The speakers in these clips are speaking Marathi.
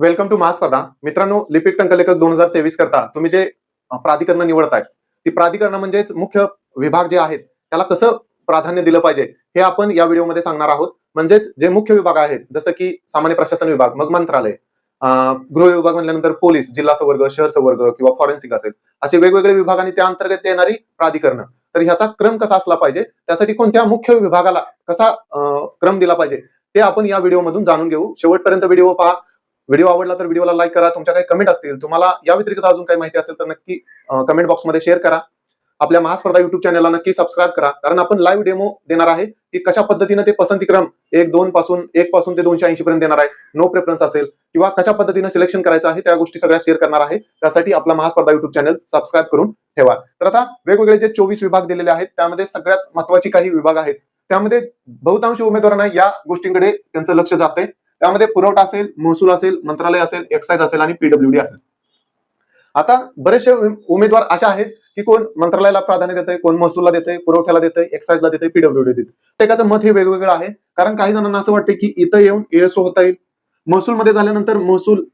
वेलकम टू महास्पर्धा मित्रांनो लिपिक टंकलेखक दोन हजार तेवीस करता तुम्ही जे प्राधिकरण निवडताय ती प्राधिकरण म्हणजेच मुख्य विभाग जे आहेत त्याला कसं प्राधान्य दिलं पाहिजे हे आपण या व्हिडिओमध्ये सांगणार आहोत. म्हणजेच जे मुख्य विभाग आहेत जसं की सामान्य प्रशासन विभाग मग मंत्रालय गृह विभाग म्हणल्यानंतर पोलीस जिल्हा संवर्ग शहर संवर्ग किंवा फॉरेन्सिक असेल असे वेगवेगळे विभाग आणि त्या अंतर्गत येणारी प्राधिकरण. तर ह्याचा क्रम कसा असला पाहिजे त्यासाठी कोणत्या मुख्य विभागाला कसा क्रम दिला पाहिजे ते आपण या व्हिडिओमधून जाणून घेऊ. शेवटपर्यंत व्हिडिओ पहा. व्हिडिओ आवडला तर व्हिडिओला लाईक करा तुमच्या काही कमेंट असतील तुम्हाला या व्यतिरिक्त अजून काही माहिती असेल तर नक्की कमेंट बॉक्समध्ये शेअर करा. आपल्या महास्पर्धा युट्यूब चॅनलला नक्की सबस्क्राईब करा कारण आपण लाईव्ह डेमो देणार आहे की कशा पद्धतीने ते पसंतीक्रम एक दोन पासून एक पासून ते दोनशे ऐंशी पर्यंत देणार आहे. नो प्रेफरन्स असेल किंवा कशा पद्धतीने सिलेक्शन करायचं आहे त्या गोष्टी सगळ्या शेअर करणार आहे. त्यासाठी आपला महास्पर्धा युट्यूब चॅनल सबस्क्राईब करून ठेवा. तर आता वेगवेगळे जे चोवीस विभाग दिलेले आहेत त्यामध्ये सगळ्यात महत्वाची काही विभाग आहेत. त्यामध्ये बहुतांश उमेदवारांना या गोष्टींकडे त्यांचं लक्ष जाते त्यामध्ये पुरवठा असेल महसूल असेल मंत्रालय असेल एक्साईज असेल आणि पीडब्ल्यूडी असेल. आता बरेचसे उमेदवार अशा आहेत की कोण मंत्रालयाला प्राधान्य देते कोण महसूलला देते पुरवठ्याला देते एक्साईजला देते पीडब्ल्यूडी देत प्रत्येकाचं मत हे वेगवेगळं आहे. कारण काही जणांना असं वाटतं की इथं येऊन एएसओ होता येईल. महसूलमध्ये झाल्यानंतर महसूल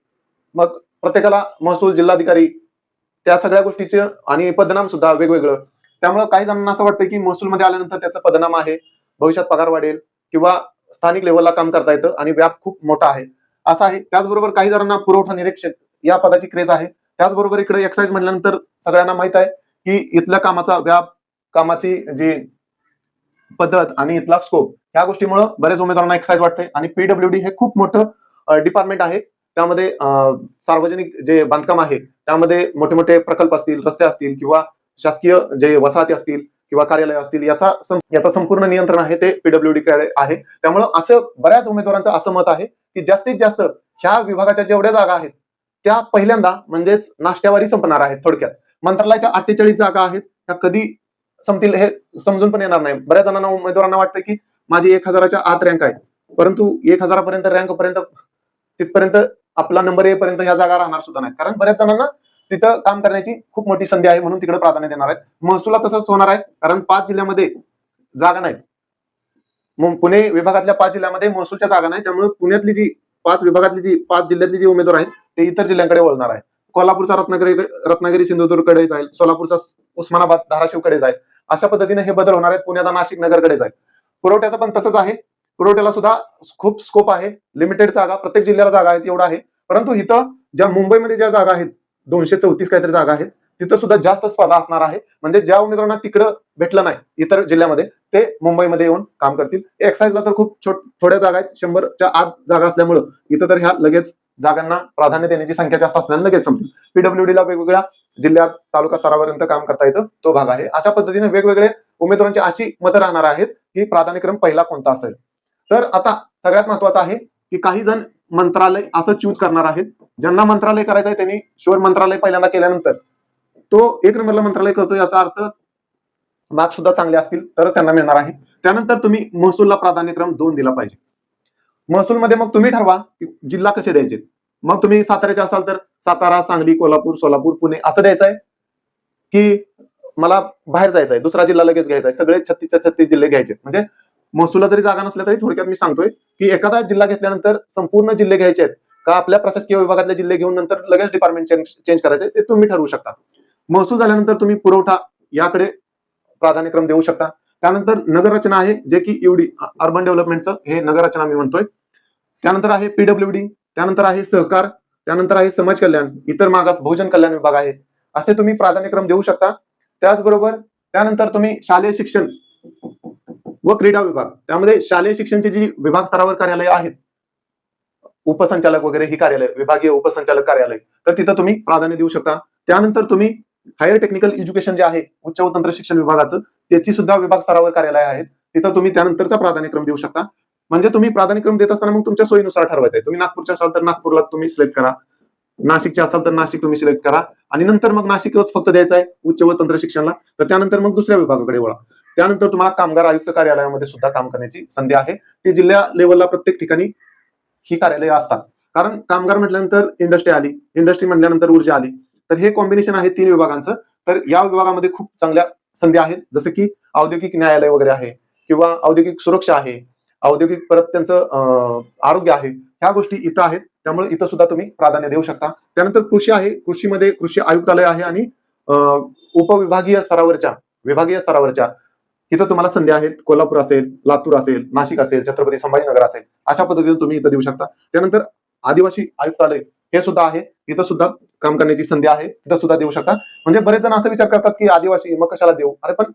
मग प्रत्येकाला महसूल जिल्हाधिकारी त्या सगळ्या गोष्टीचे आणि पदनाम सुद्धा वेगवेगळं. त्यामुळे काही जणांना असं वाटतं की महसूलमध्ये आल्यानंतर त्याचं पदनाम आहे. भविष्यात पगार वाढेल किंवा स्थानिक लेवलला काम करता येतं आणि व्याप खूप मोठा आहे. असं आहे त्याचबरोबर काही जणांना पुरवठा निरीक्षक या पदाची क्रेज आहे. त्याचबरोबर इकडे एक्साईज म्हटल्यानंतर सगळ्यांना माहीत आहे की इथल्या कामाचा व्याप कामाची जी पद्धत आणि इथला स्कोप ह्या गोष्टीमुळे बरेच उमेदवारांना एक्साईज वाटते आणि पीडब्ल्यूडी हे खूप मोठं डिपार्टमेंट आहे. त्यामध्ये सार्वजनिक जे बांधकाम आहे त्यामध्ये मोठे मोठे प्रकल्प असतील रस्ते असतील किंवा शासकीय जे वसाहती असतील किंवा कार्यालय असतील याचा सं- याचा संपूर्ण नियंत्रण आहे ते पीडब्ल्यूडी कडे आहे. त्यामुळं असं बऱ्याच उमेदवारांचं असं मत आहे की जास्तीत जास्त ह्या विभागाच्या जेवढ्या जागा आहेत त्या पहिल्यांदा म्हणजेच नाश्त्यावारी संपणार आहेत थोडक्यात. मंत्रालयाच्या अठ्ठेचाळीस जागा आहेत त्या कधी संपतील हे समजून पण येणार नाही. बऱ्याच जणांना उमेदवारांना वाटतं की माझी एक हजाराच्या आत रँक आहे परंतु एक हजारापर्यंत रँक पर्यंत तिथपर्यंत आपला नंबर येईपर्यंत ह्या जागा राहणार सुद्धा नाही कारण बऱ्याच जणांना तिथं काम करण्याची खूप मोठी संधी आहे म्हणून तिकडे प्राधान्य देणार आहेत. महसुला तसंच होणार आहे कारण पाच जिल्ह्यामध्ये जागा नाहीत. पुणे विभागातल्या पाच जिल्ह्यामध्ये महसूलच्या जागा नाही त्यामुळे पुण्यातली जी पाच विभागातली जी पाच जिल्ह्यातली जी उमेदवार आहेत ते इतर जिल्ह्यांकडे वळणार आहे कोल्हापूरचा रत्नागिरी रत्नागिरी सिंधुदुर्गकडे जाईल सोलापूरचा उस्मानाबाद धाराशिवकडे जाईल. अशा पद्धतीने हे बदल होणार आहेत पुण्याचा नाशिक नगरकडे जाईल. पुरवठ्याचं पण तसंच आहे. पुरवठ्याला सुद्धा खूप स्कोप आहे. लिमिटेड जागा प्रत्येक जिल्ह्याला जागा आहेत एवढा आहे. परंतु इथं ज्या मुंबईमध्ये ज्या जागा आहेत दोनशे चौतीस काहीतरी जागा आहेत. तिथं सुद्धा जास्त स्पर्धा असणार आहे. म्हणजे ज्या उमेदवारांना तिकडं भेटलं नाही इतर जिल्ह्यामध्ये ते मुंबईमध्ये येऊन काम करतील. एक्साईजला तर खूप छोट थोड्या जागा आहेत. शंभरच्या आत जागा असल्यामुळं इथं तर ह्या लगेच जागांना प्राधान्य देण्याची संख्या जास्त असल्याने लगेच संपतील. पीडब्ल्यूडीला वेगवेगळ्या जिल्ह्यात तालुका स्तरापर्यंत काम करता येतं. तो भाग आहे. अशा पद्धतीने वेगवेगळे उमेदवारांची अशी मतं राहणार आहेत की प्राधान्यक्रम पहिला कोणता असेल? तर आता सगळ्यात महत्वाचं आहे की काही जण मंत्रालय असं चूज करणार आहेत. ज्यांना मंत्रालय करायचं आहे त्यांनी शोर मंत्रालय पहिल्यांदा केल्यानंतर. तो एक नंबरला मंत्रालय करतो याचा अर्थ मार्क्स सुद्धा चांगले असतील तरच त्यांना मिळणार आहे. त्यानंतर तुम्ही महसूलला प्राधान्यक्रम दोन दिला पाहिजे. महसूलमध्ये मग तुम्ही ठरवा की जिल्हा कसे द्यायचे. मग तुम्ही साताऱ्याचे असाल तर सातारा सांगली कोल्हापूर सोलापूर पुणे असं द्यायचं आहे की मला बाहेर जायचं आहे दुसरा जिल्हा लगेच घ्यायचा आहे सगळे छत्तीसच्या छत्तीस जिल्हे घ्यायचे. म्हणजे महसूला जरी जागा नसल्या तरी थोडक्यात मी सांगतोय की एखादा जिल्हा घेतल्यानंतर संपूर्ण जिल्हे घ्यायचे आहेत का आपल्या प्रशासकीय विभागातले जिल्हे घेऊन नंतर लगेच डिपार्टमेंट चेंज चेंज करायचे ते तुम्ही ठरवू शकता. महसूल झाल्यानंतर तुम्ही पुरवठा याकडे प्राधान्यक्रम देऊ शकता. त्यानंतर नगररचना आहे जे की एवढी अर्बन डेव्हलपमेंटचं हे नगररचना मी म्हणतोय. त्यानंतर आहे पीडब्ल्यूडी त्यानंतर आहे सहकार त्यानंतर आहे समाज कल्याण इतर मागास बहुजन कल्याण विभाग आहे. असे तुम्ही प्राधान्यक्रम देऊ शकता. त्याचबरोबर त्यानंतर तुम्ही शालेय शिक्षण व क्रीडा विभाग. त्यामध्ये शालेय शिक्षणची जी विभाग स्तरावर कार्यालय आहेत उपसंचालक वगैरे ही कार्यालय विभागीय उपसंचालक कार्यालय तर तिथं तुम्ही प्राधान्य देऊ शकता. त्यानंतर तुम्ही हायर टेक्निकल एज्युकेशन जे आहे उच्च व तंत्र शिक्षण विभागाचं त्याची सुद्धा विभाग स्तरावर कार्यालय आहेत. तिथं तुम्ही त्यानंतरचा प्राधान्यक्रम देऊ शकता. म्हणजे तुम्ही प्राधान्यक्रम देत असताना मग तुमच्या सोयीनुसार ठरवायचं आहे. तुम्ही नागपूरचे असाल तर नागपूरला तुम्ही सिलेक्ट करा. नाशिकचे असाल तर नाशिक तुम्ही सिलेक्ट करा. आणि नंतर मग नाशिकच फक्त द्यायचं आहे उच्च व तंत्र शिक्षणला. तर त्यानंतर मग दुसऱ्या विभागाकडे वळा. त्यानंतर तुम्हाला कामगार आयुक्त कार्यालयामध्ये सुद्धा काम करण्याची संधी आहे. ती जिल्हा लेवलला प्रत्येक ठिकाणी ही कार्यालय असतात. कारण कामगार म्हटल्यानंतर इंडस्ट्री आली इंडस्ट्री म्हटल्यानंतर ऊर्जा आली. तर हे कॉम्बिनेशन आहे तीन विभागांचं. तर या विभागामध्ये खूप चांगल्या संधी आहेत. जसं की औद्योगिक न्यायालय वगैरे आहे किंवा औद्योगिक सुरक्षा आहे औद्योगिक परत त्यांचं अं, आरोग्य आहे. ह्या गोष्टी इथं आहेत. त्यामुळे इथं सुद्धा तुम्ही प्राधान्य देऊ शकता. त्यानंतर कृषी आहे. कृषीमध्ये कृषी आयुक्तालय आहे आणि अं, उपविभागीय स्तरावरच्या विभागीय स्तरावरच्या तिथं तुम्हाला संधी आहेत. कोल्हापूर असेल लातूर असेल नाशिक असेल छत्रपती संभाजीनगर असेल अशा पद्धतीने तुम्ही इथं देऊ शकता. त्यानंतर आदिवासी आयुक्तालय हे सुद्धा आहे. तिथं सुद्धा काम करण्याची संधी आहे. तिथं सुद्धा देऊ शकता. म्हणजे बरेच जण असं विचार करतात की आदिवासी मग कशाला देऊ? अरे पण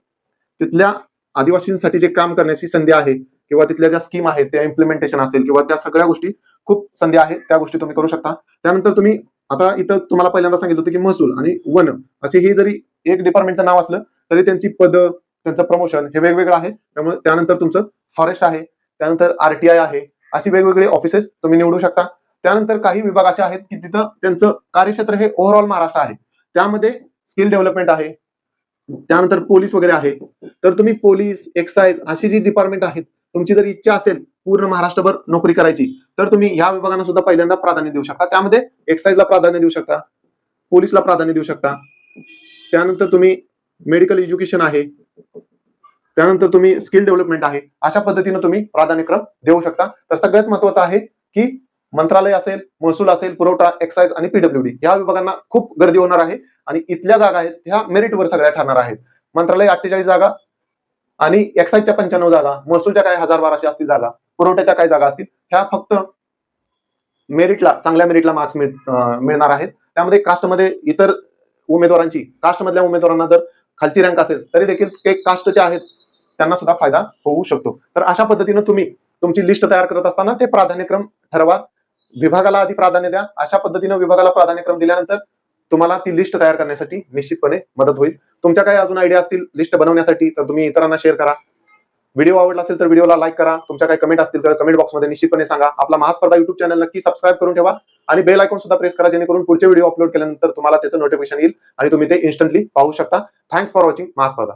तिथल्या आदिवासींसाठी जे काम करण्याची संधी आहे किंवा तिथल्या ज्या स्कीम आहेत त्या इम्प्लिमेंटेशन असेल किंवा त्या सगळ्या गोष्टी खूप संधी आहेत त्या गोष्टी तुम्ही करू शकता. त्यानंतर तुम्ही आता इथं तुम्हाला पहिल्यांदा सांगितलं होतं की महसूल आणि वन असे हे जरी एक डिपार्टमेंटचं नाव असलं तरी त्यांची पद त्यांचं प्रमोशन हे वेगवेगळं आहे. त्यामुळे त्यानंतर तुमचं फॉरेस्ट आहे त्यानंतर आरटीआय आहे अशी वेगवेगळे ऑफिसेस तुम्ही निवडू शकता. त्यानंतर काही विभाग असे आहेत की तिथं त्यांचं कार्यक्षेत्र हे ओव्हरऑल महाराष्ट्र आहे. त्यामध्ये स्किल डेव्हलपमेंट आहे. त्यानंतर पोलीस वगैरे आहे. तर तुम्ही पोलीस एक्साईज अशी जी डिपार्टमेंट आहेत तुमची जर इच्छा असेल पूर्ण महाराष्ट्रभर नोकरी करायची तर तुम्ही ह्या विभागांना सुद्धा पहिल्यांदा प्राधान्य देऊ शकता. त्यामध्ये एक्साईजला प्राधान्य देऊ शकता पोलीसला प्राधान्य देऊ शकता. त्यानंतर तुम्ही मेडिकल एज्युकेशन आहे. त्यानंतर तुम्ही स्किल डेव्हलपमेंट आहे. अशा पद्धतीनं तुम्ही प्राधान्यक्रम देऊ शकता. तर सगळ्यात महत्वाचं आहे की मंत्रालय असेल महसूल असेल पुरवठा एक्साईज आणि पीडब्ल्यूडी या विभागांना खूप गर्दी होणार आहे आणि इथल्या जागा आहेत ह्या मेरिटवर सगळ्या ठरणार आहेत. मंत्रालय अठ्ठेचाळीस जागा आणि एक्साईजच्या पंच्याण्णव जागा महसूलच्या काय हजार बाराशे असतील जागा पुरवठ्याच्या काय जागा असतील ह्या फक्त मेरिटला चांगल्या मेरिटला मार्क्स मिळणार आहेत. त्यामध्ये कास्टमध्ये इतर उमेदवारांची कास्टमधल्या उमेदवारांना जर खालची रँक असेल तरी देखील ते कास्टचे आहेत त्यांना सुद्धा फायदा होऊ शकतो. तर अशा पद्धतीनं तुम्ही तुमची लिस्ट तयार करत असताना ते प्राधान्यक्रम ठरवा. विभागाला आधी प्राधान्य द्या. अशा पद्धतीनं विभागाला प्राधान्यक्रम दिल्यानंतर तुम्हाला ती लिस्ट तयार करण्यासाठी निश्चितपणे मदत होईल. तुमच्या काही अजून आयडिया असतील लिस्ट बनवण्यासाठी तर तुम्ही इतरांना शेअर करा. व्हिडिओ आवडला असेल तर व्हिडिओला लाईक करा. तुमच्या काही कमेंट असतील तर कमेंट बॉक्समध्ये निश्चितपणे सांगा. आपला महास्पर्धा युट्यूब चॅनल नक्की सबस्क्राईब करून ठेवा आणि बेल आयकॉन सुद्धा प्रेस करा जेणेकरून पुढचे व्हिडिओ अपलोड केल्यानंतर तुम्हाला त्याचं नोटिफिकेशन येईल आणि तुम्ही ते इन्स्टंटली पाहू शकता. Thanks for watching महास्पर्धा.